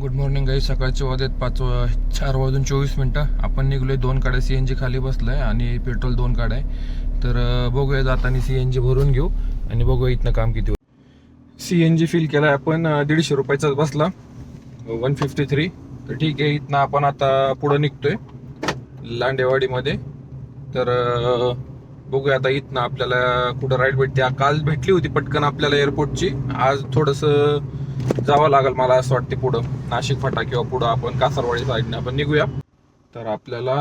Good morning गाई सकाळचे वाजत पाच वा- चार वाजून चोवीस मिनटं. आपण निघलोय दोन गाड्या सी एन जी खाली बसलाय आणि पेट्रोल दोन गाड्या आहे. तर बघूया जाताना सी एन जी भरून घेऊ आणि बघूया इथनं काम किती सी एन जी फिल केलाय आपण दीडशे रुपयाचाच बसला. वन फिफ्टी थ्री तर ठीक आहे इथनं आपण आता पुढं निघतोय. लांडेवाडीमध्ये. तर बघूया आता इथनं आपल्याला कुठं राईड भेटते. काल भेटली होती पटकन आपल्याला एअरपोर्टची आज थोडंसं जावं लागेल मला असं वाटते पुढं. नाशिक फाटा किंवा पुढं आपण कासारवाडी साईडने आपण निघूया. तर आपल्याला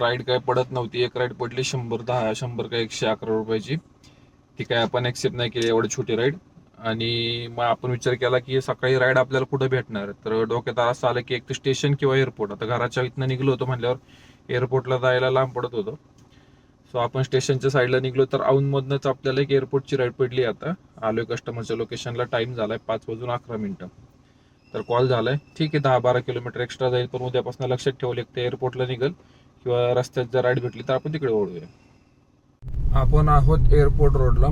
राईड काय पडत नव्हती. एक राईड पडली शंभर दहा शंभर का एकशे अकरा रुपयाची. ती काय आपण एक्सेप्ट नाही केली एवढी छोटी राईड आणि मग आपण विचार केला की सकाळी राईड आपल्याला कुठं भेटणार? तर डोक्यात असं आलं की एक तर स्टेशन किंवा एअरपोर्ट आता घराच्या इथनं निघलो होतो म्हटल्यावर एअरपोर्टला जायला लांब पडत होतं. सो आपण स्टेशनच्या साईडला निघलो तर औंधमधनंच आपल्याला एक एअरपोर्टची राईड पडली आता. आलोय कस्टमरच्या लोकेशनला टाईम झाला आहे पाच वाजून अकरा मिनटं. तर कॉल झाला आहे ठीक आहे दहा बारा किलोमीटर एक्स्ट्रा जाईल पण उद्यापासून लक्षात ठेवलं एक ते एअरपोर्टला निघेल किंवा रस्त्यात जर राईड भेटली तर आपण तिकडे ओढूया. आपण आहोत एअरपोर्ट रोडला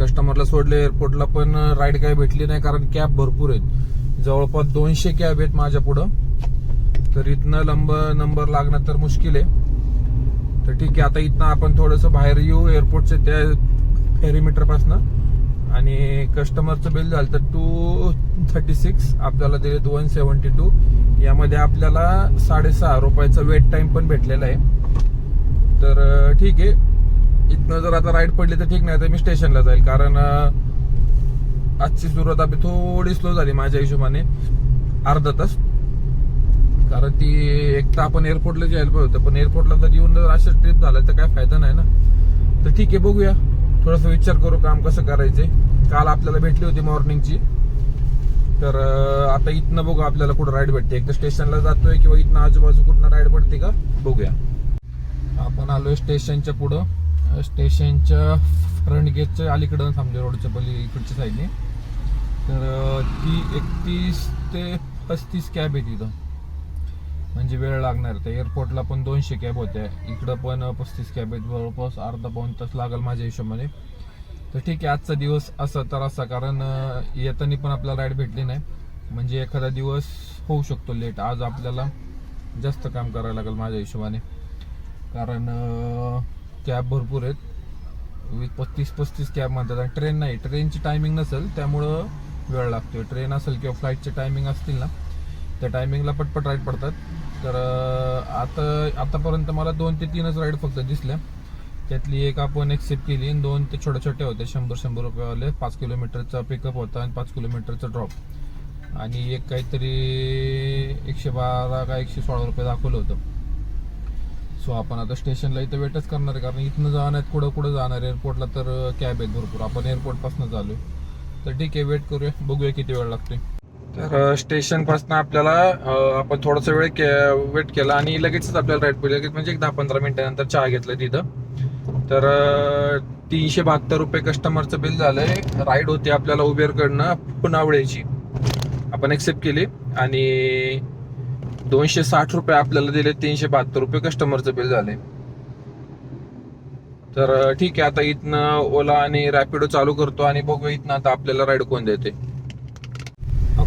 कस्टमरला सोडले एअरपोर्टला पण राईड काही भेटली नाही कारण कॅब भरपूर आहेत. जवळपास दोनशे कॅब आहेत माझ्या पुढं. तर इथनं लंब नंबर लागणं तर मुश्किल आहे. तर ठीक आहे आता इथनं आपण थोडंसं बाहेर येऊ एअरपोर्टच्या त्या फेरीमीटर आणि कस्टमरचं बिल झालं तर टू थर्टी सिक्स आपल्याला दिले वन सेवन्टी टू यामध्ये आपल्याला साडेसहा रुपयाचा वेट टाइम पण भेटलेला आहे. तर ठीक आहे. इथनं जर आता राईड पडली तर ठीक नाही तर मी स्टेशनला जाईल. कारण आजची सुरुवात आपली थोडी स्लो झाली माझ्या हिशोबाने. अर्धा तास. कारण ती एक तर आपण एअरपोर्टला जायला पाहिजे होतं पण एअरपोर्टला जर येऊन जर अशा ट्रिप झाला तर काय फायदा नाही ना. तर ठीक आहे बघूया. थोडासा विचार करू काम कसं करायचंय. काल आपल्याला भेटली होती मॉर्निंगची तर आता इथनं बघू आपल्याला कुठं राईड भेटते. एकदा स्टेशनला जातोय किंवा इथनं आजूबाजू कुठं राईड भेटते का? बघूया. आपण आलोय स्टेशनच्या पुढं. स्टेशनच्या फ्रंट गेटच्या अलीकडं थांबले रोडच्या पली इकडच्या साईडने तर ती एकतीस ते पस्तीस कॅब आहे तिथं. म्हणजे वेळ लागणार. तर एअरपोर्टला पण दोनशे कॅब होत्या. इकडं पण पस्तीस कॅब आहेत. जवळपास अर्धा पाऊन तास लागेल माझ्या हिशोबाने. तर ठीक आहे आजचा दिवस असा तर असा. कारण येताना पण आपल्याला राईड भेटली नाही. म्हणजे एखादा दिवस होऊ शकतो लेट आज आपल्याला जास्त काम करायला लागेल माझ्या हिशोबाने. कारण कॅब भरपूर आहेत. वीस पस्तीस पस्तीस कॅब म्हणतात. आणि ट्रेन नाही. ट्रेनची टायमिंग नसेल त्यामुळं वेळ लागतोय. ट्रेन असेल किंवा फ्लाईटचे टायमिंग असतील ना त्या टायमिंगला पटपट राईड पडतात. तर आता आतापर्यंत मला दोन ते तीनच राईड फक्त दिसल्या. त्यातली एक आपण एक्सेप्ट केली आणि दोन ते छोटे छोटे होत्या. शंभर शंभर रुपयेवाले. पाच किलोमीटरचा पिकअप होता आणि पाच किलोमीटरचा ड्रॉप आणि एक काहीतरी एकशे बारा का एकशे सोळा रुपये दाखवलं होतं. सो आपण आता स्टेशनला इथं वेटच करणार आहे. कारण इथनं जाणार आहेत कुठं कुठं जाणार एअरपोर्टला तर कॅब आहेत भरपूर. आपण एअरपोर्टपासून चालू तर ठीक आहे वेट करूया. बघूया किती वेळ लागतोय. तर स्टेशनपासून आपल्याला आपण थोडासा वेळ वेट केला आणि लगेचच आपल्याला राईड पडली लगेच म्हणजे एक दहा पंधरा मिनिटानंतर चहा घेतला तिथं. तर तीनशे बहात्तर रुपये कस्टमरचं बिल झालंय. राईड होती आपल्याला उबेरकडनं पुनावळ्याची आपण एक्सेप्ट केली आणि दोनशे साठ रुपये आपल्याला दिले तीनशे बहात्तर रुपये कस्टमरचं बिल झालंय. तर ठीक आहे आता इथनं ओला आणि रॅपिडो चालू करतो आणि बघू इथनं आता आपल्याला राईड कोण देते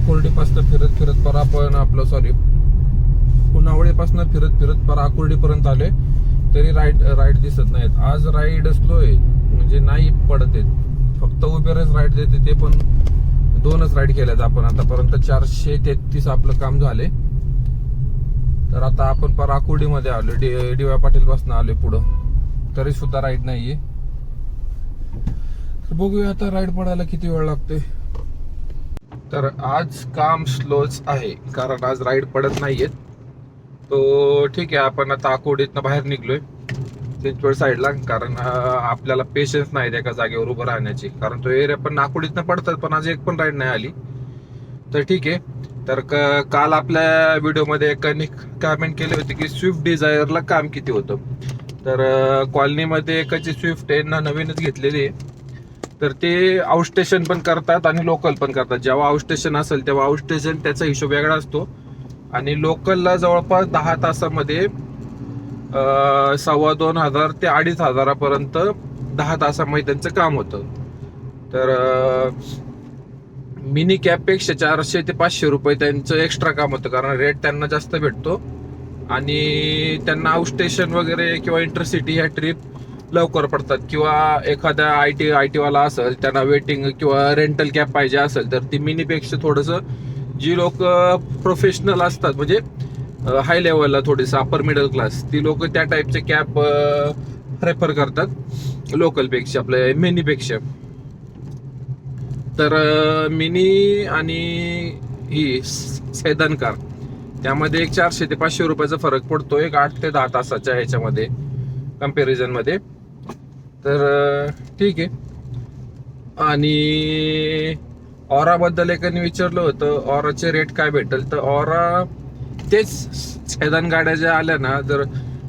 अकोर्डीपासून फिरत फिरत परा पण आपलं सॉरी पुनावळीपासून फिरत फिरत पराकुर्डीपर्यंत आले तरी राईड राईड दिसत नाहीत. आज राईड स्लो आहे म्हणजे नाही पडत आहेत. फक्त उबेरच राईड देते ते पण दोनच राईड केल्यात आपण आतापर्यंत. चारशे तेहतीस आपलं काम झाले तर आता आपण पर आकुर्डीमध्ये आलो डी डी वाय पाटील पासून आलोय पुढं. तरी सुद्धा राईड नाहीये. तर बघूया आता राईड पडायला किती वेळ लागतोय. तर आज काम स्लोच आहे कारण आज राईड पडत नाहीयेत तो ठीक आहे आपण आता आकोडीतनं बाहेर निघलोय चिंचवड साईडला कारण आपल्याला पेशन्स नाही एका जागेवर उभं राहण्याची. कारण तो एरिया पण नाकोडीतनं पडतात पण आज एक पण राईड नाही आली. तर ठीक आहे तर क- काल आपल्या व्हिडिओमध्ये एकाने कमेंट केले होते की स्विफ्ट डिझायरला काम किती होतं. तर कॉलनीमध्ये एकाची स्विफ्ट आहे ना नवीनच घेतलेली आहे. तर ते आउटस्टेशन पण करतात आणि लोकल पण करतात. जेव्हा आउटस्टेशन असेल तेव्हा आउटस्टेशन त्याचा हिशोब वेगळा असतो. आणि लोकलला जवळपास दहा तासामध्ये सव्वा दोन हजार ते अडीच हजारापर्यंत दहा तासामध्ये त्यांचं काम होतं. तर मिनी कॅबपेक्षा चारशे ते पाचशे रुपये त्यांचं एक्स्ट्रा काम होतं. कारण रेट त्यांना जास्त भेटतो. आणि त्यांना आउटस्टेशन वगैरे किंवा इंटरसिटी ह्या ट्रिप लवकर पडतात किंवा एखाद्या आय टी आय टीवाला असेल त्यांना वेटिंग किंवा रेंटल कॅब पाहिजे असेल तर ती मिनीपेक्षा थोडंसं जी लोक प्रोफेशनल असतात म्हणजे हाय लेवलला थोडीसं अपर मिडल क्लास ती लोक त्या टाईपचे कॅब प्रेफर करतात लोकलपेक्षा आपल्या मिनीपेक्षा तर मिनी आणि ही सेदन कार त्यामध्ये एक चारशे ते पाचशे रुपयाचा फरक पडतो एक आठ ते दहा तासाच्या ह्याच्यामध्ये कम्पॅरिझनमध्ये मध्ये. तर ठीक आहे. आणि ऑराबद्दल एकाने विचारलं होतं ऑराचे रेट काय भेटेल? तर ऑरा तेच सेदान गाड्या ज्या आल्या ना जर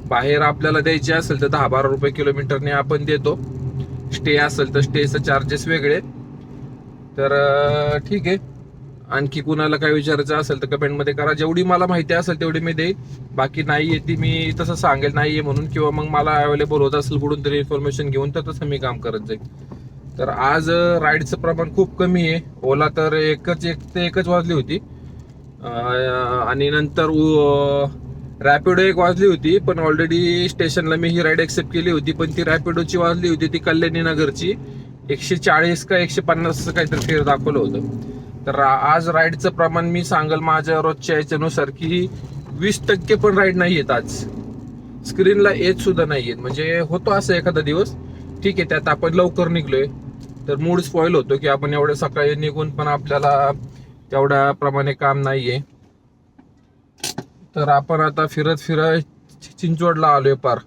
बाहेर आपल्याला द्यायचे असेल तर दहा बारा रुपये किलोमीटरने आपण देतो. स्टे असेल तर स्टेचं चार्जेस वेगळे. तर ठीक आहे. आणखी कुणाला काय विचारायचं असेल तर कमेंटमध्ये करा. जेवढी मला माहिती असेल तेवढी मी देईन. बाकी नाही आहे ती मी तसं सांगेल नाही आहे म्हणून. किंवा मग मला अवेलेबल होत असेल कुठून तरी इन्फॉर्मेशन घेऊन तर तसं मी काम करत जाईल तर आज राईडचं प्रमाण खूप कमी आहे. ओला तर एकच एक ते एकच वाजली होती. आणि नंतर रॅपिडो एक वाजली होती पण ऑलरेडी स्टेशनला मी ही राईड एक्सेप्ट केली होती पण ती रॅपिडोची वाजली होती ती कल्याणी नगरची एकशे चाळीस का एकशे पन्नास काहीतरी फेर दाखवलं होतं. तर आज राईडचं प्रमाण मी सांगल माझ्या रोजच्या याच्यानुसार की वीस टक्के पण राईड नाही येत आज. स्क्रीनला येत सुद्धा नाही येत. म्हणजे होतो असं एखादा दिवस. ठीक आहे त्यात आपण लवकर निघलोय. तर मूड स्पॉइल होतो की आपण एवढ्या सकाळी निघून पण आपल्याला तेवढ्या प्रमाणे काम नाहीये. तर आपण आता फिरत फिरत चिंचवडला आलोय पार.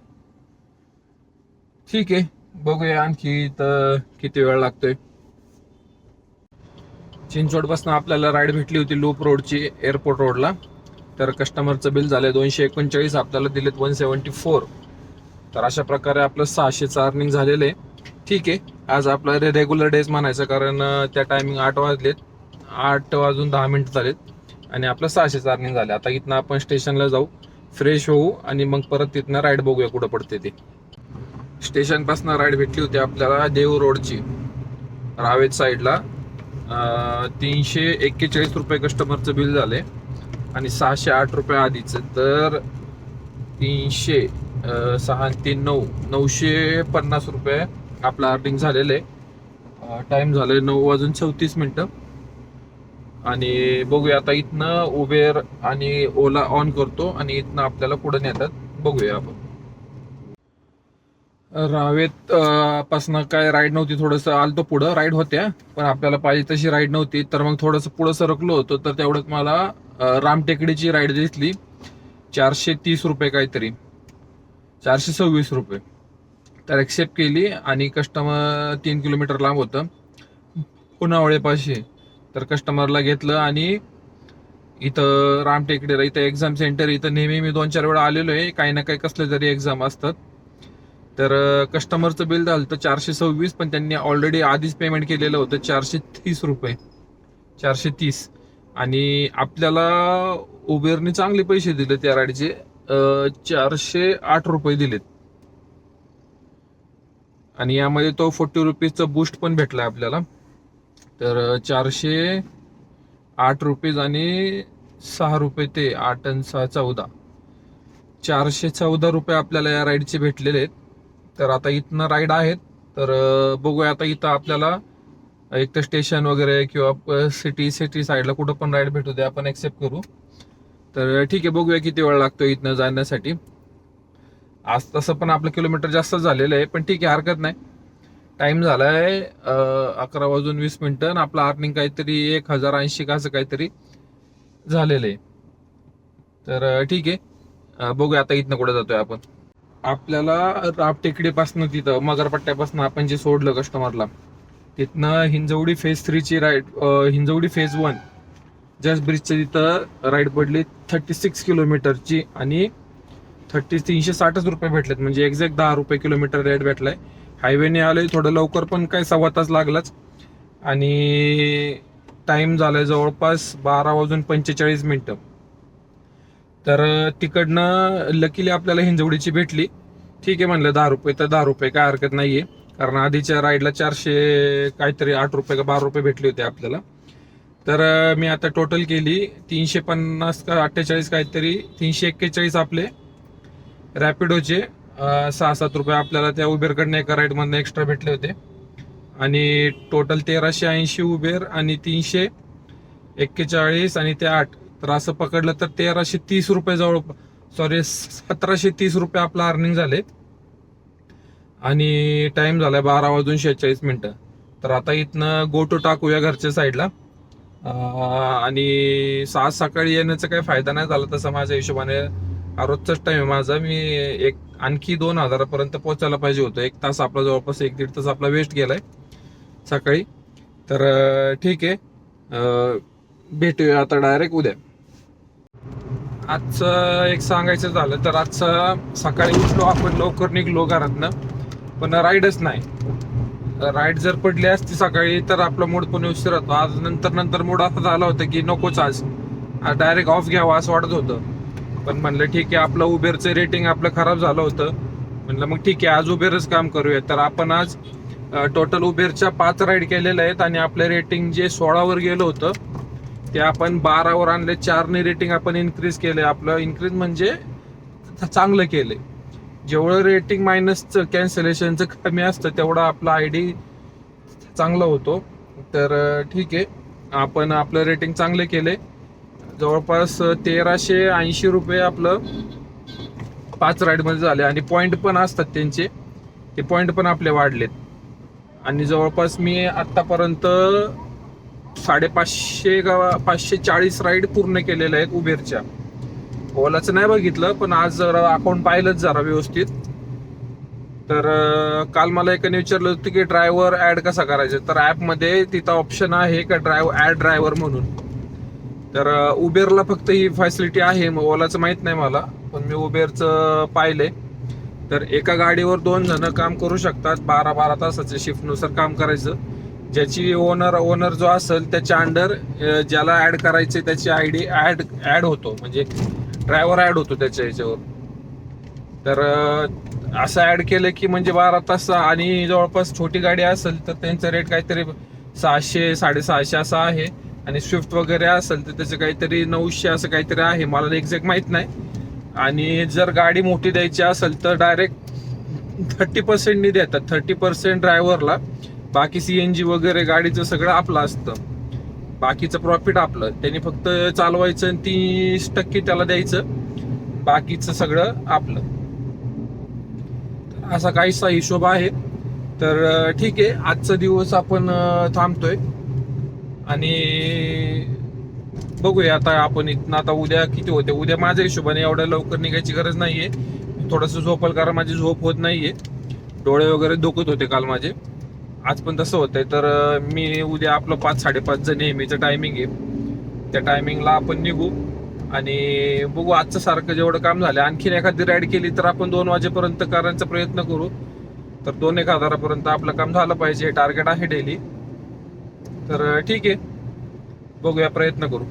ठीक आहे बघूया आणखी तर किती वेळ लागतोय. चिंचवडपासून आपल्याला राईड भेटली होती लूप रोडची एअरपोर्ट रोडला तर कस्टमरचं बिल झालं दोनशे एकोणचाळीस आपल्याला दिलेत वन सेवन्टी फोर तर अशा प्रकारे आपलं सहाशेचं अर्निंग झालेलं आहे. ठीक आहे आज आपलं रेग्युलर डेज म्हणायचं कारण त्या टायमिंग आठ वाजलेत. आठ वाजून दहा मिनटं झालेत. आणि आपलं सहाशेचं अर्निंग झालं आता इथनं आपण स्टेशनला जाऊ फ्रेश होऊ आणि मग परत तिथनं राईड बघूया कुठं पडते ते. स्टेशनपासून राईड भेटली होती आपल्याला देव रोडची रावेत साईडला तीनशे एक्केचाळीस रुपये कस्टमरचं बिल झाले आणि सहाशे आठ रुपये आधीचं. तर तीनशे सहा तीन नऊ. नऊशे पन्नास रुपये आपलं अर्निंग झालेलं. आहे टाइम आहे नऊ वाजून चौतीस मिनटं. आणि बघूया आता इथनं उबेर आणि ओला ऑन करतो आणि इथनं आपल्याला पुढे नेतात. बघूया आपण. रावेत पासनं काय राईड नव्हती थोडंसं आलतो पुढं राईड होत्या पण आपल्याला पाहिजे तशी राईड नव्हती तर मग थोडंसं पुढं सरकलो होतो तर तेवढ्यात मला रामटेकडीची राईड दिसली चारशे तीस रुपये काहीतरी चारशे सव्वीस रुपये. तर ॲक्सेप्ट केली आणि कस्टमर तीन किलोमीटर लांब होतं पुनावळेपाशी तर कस्टमरला घेतलं आणि इथं रामटेकडीला इथं एक्झाम सेंटर इथं नेहमी मी दोन चार वेळा आलेलो आहे काही ना काही कसले तरी एक्झाम असतात. तर कस्टमरचं बिल झालं तर चारशे सव्वीस पण त्यांनी ऑलरेडी आधीच पेमेंट केलेलं होतं चारशे तीस रुपये. चारशे तीस. आणि आपल्याला उबेरने चांगले पैसे दिले त्या राईडचे चारशे आठ रुपये दिलेत. आणि यामध्ये तो फोर्टी रुपीजचा बूस्ट पण भेटला आपल्याला. तर चारशे आठ रुपीज आणि सहा रुपये ते आठ आणि सहा चौदा. चारशे चौदा रुपये आपल्याला या राईडचे भेटलेले आहेत. तर आता इथनं राईड आहेत. तर बघूया आता इथं आपल्याला एक तर स्टेशन वगैरे किंवा सिटी सिटी साईडला कुठं पण राईड भेटू दे आपण एक्सेप्ट करू. तर ठीक आहे बघूया किती वेळ लागतो इथनं जाण्यासाठी. आज तसं पण आपलं किलोमीटर जास्त झालेलं आहे पण ठीक आहे हरकत नाही. टाइम झालाय आहे अकरा वाजून वीस मिनिटं आणि आपलं अर्निंग काहीतरी एक हजार ऐंशी का असं काहीतरी झालेलं आहे. तर ठीक आहे. बघूया आता इथनं कुठे जातोय आपण. आपल्याला राप टेकडीपासनं तिथं मगरपट्ट्यापासून आपण जे सोडलं कस्टमरला तिथनं Hinjawadi phase थ्रीची ride Hinjawadi phase one just ब्रिजच्या तिथं राईड पडली थर्टी सिक्स किलोमीटरची आणि थर्टी तीनशे साठच रुपये भेटलेत. म्हणजे एक्झॅक्ट दहा रुपये किलोमीटर रेट भेटलाय. हायवेने आलोय थोडं लवकर पण काय सव्वा तास लागलाच. आणि टाईम झालाय जवळपास बारा वाजून पंचेचाळीस मिनिटं. तर तिकडनं लकीली आपल्याला हिंजवडीची भेटली. ठीक आहे म्हणलं दहा रुपये तर दहा रुपये काय हरकत नाहीये. कारण आधीच्या राईडला चारशे काहीतरी आठ रुपये का बारा रुपये भेटले होते आपल्याला. तर मी आता टोटल केली तीनशे पन्नास का अठ्ठेचाळीस काहीतरी तीनशे एक्केचाळीस आपले. रॅपिडोचे सहा सात रुपये आपल्याला त्या उबेरकडनं एका राईडमधनं एक्स्ट्रा भेटले होते. आणि टोटल तेराशे ऐंशी उबेर आणि तीनशे एक्केचाळीस आणि ते आठ. तर असं पकडलं तर तेराशे तीस रुपये जवळ सॉरी सतराशे तीस रुपये आपलं अर्निंग झाले. आणि टाइम झालाय बारा वाजून शेहेचाळीस मिनिटं. तर आता इथनं गोटो टाकूया घरच्या साईडला आणि सहा सकाळी येण्याचा काही फायदा नाही झाला तसा माझ्या हिशोबाने. रोजचाच टाइम आहे माझा. मी एक आणखी दोन हजारापर्यंत पोहोचायला पाहिजे होतं. एक तास आपला जवळपास एक दीड तास आपला वेस्ट गेलाय सकाळी. तर ठीक आहे. भेटूया आता डायरेक्ट उद्या. आजचं एक सांगायचं झालं तर आजचं सकाळी उठलो आपण लवकर निघलो घरातनं. पण राईडच नाही. राईड जर पडली असती सकाळी तर आपला मूड पण उशीर होतो. आज नंतर नंतर मूड असा झाला होता की नकोच आज. डायरेक्ट ऑफ घ्यावा असं वाटत होतं. पण म्हणलं ठीक आहे आपलं उबेरचं रेटिंग आपलं खराब झालं होतं. म्हणलं मग ठीक आहे आज उबेरच काम करूया. तर आपण आज टोटल उबेरच्या पाच राईड केलेल्या आहेत आणि आपलं रेटिंग जे सोळावर गेलं होतं ते आपण बारावर आणले चारने रेटिंग आपण इन्क्रीज केले. आपलं इन्क्रीज म्हणजे चांगलं केले. जेवढं रेटिंग मायनसचं कॅन्सलेशनचं कमी असतं तेवढं आपला आय डी चांगला होतो. तर ठीक आहे. आपण आपलं रेटिंग चांगले केले. जवळपास तेराशे ऐंशी रुपये आपलं पाच राईडमध्ये झाले. आणि पॉईंट पण असतात त्यांचे. ते पॉईंट पण आपले वाढलेत. आणि जवळपास मी आत्तापर्यंत साडेपाचशे का पाचशे चाळीस राईड पूर्ण केलेल्या आहेत उबेरच्या. ओलाचं नाही बघितलं पण आज जरा अकाउंट पाहिलंच जरा व्यवस्थित. तर काल मला एकाने विचारलं होतं की ड्रायव्हर ऍड कसा करायचा? तर ऍपमध्ये तिथं ऑप्शन आहे का ड्रायव्ह ऍड ड्रायव्हर म्हणून. तर उबेरला फक्त ही फॅसिलिटी आहे मग ओलाचं माहीत नाही मला पण मी उबेरचं पाहिलंय. तर एका गाडीवर दोन जण काम करू शकतात बारा बारा तासाच्या शिफ्टनुसार काम करायचं. ज्याची ओनर ओनर जो असेल त्याच्या अंडर ज्याला ऍड करायचे त्याची आय डी ऍड ऍड होतो. म्हणजे ड्रायव्हर ऍड होतो त्याच्या ह्याच्यावर तर असं ऍड केलं की म्हणजे बारा तास आणि जवळपास छोटी गाडी असेल तर त्यांचा रेट काहीतरी सहाशे साडेसहाशे असा आहे. आणि स्विफ्ट वगैरे असेल तर त्याचं काहीतरी नऊशे असं काहीतरी आहे. मला एक्झॅक्ट माहीत नाही. आणि जर गाडी मोठी द्यायची असेल तर डायरेक्ट थर्टी पर्सेंटनी देतात. थर्टी पर्सेंट ड्रायव्हरला बाकी सीएनजी वगैरे गाडीचं सगळं आपलं असतं. बाकीचं प्रॉफिट आपलं. त्यांनी फक्त चालवायचं आणि तीस टक्के त्याला द्यायचं. बाकीचं सगळं आपलं. असा काहीसा हिशोब आहे. तर ठीक आहे. आजचा दिवस आपण थांबतोय. आणि बघूया आता आपण इथनं आता उद्या किती होते. उद्या माझ्या हिशोबाने एवढ्या लवकर निघायची गरज नाहीये. थोडस झोपल कारण माझी झोप होत नाहीये. डोळे वगैरे दुखत होते काल माझे. आज पण तसं होतंय. तर मी उद्या आपलं पाच साडेपाचचं नेहमीचं टायमिंग आहे. त्या टायमिंगला आपण निघू. आणि बघू आजचं सारखं जेवढं काम झालं आणखीन एखादी राईड केली तर आपण दोन वाजेपर्यंत करायचा प्रयत्न करू. तर दोन एक हजारापर्यंत आपलं काम झालं पाहिजे. हे टार्गेट आहे डेली तर ठीक आहे. बघूया प्रयत्न करू.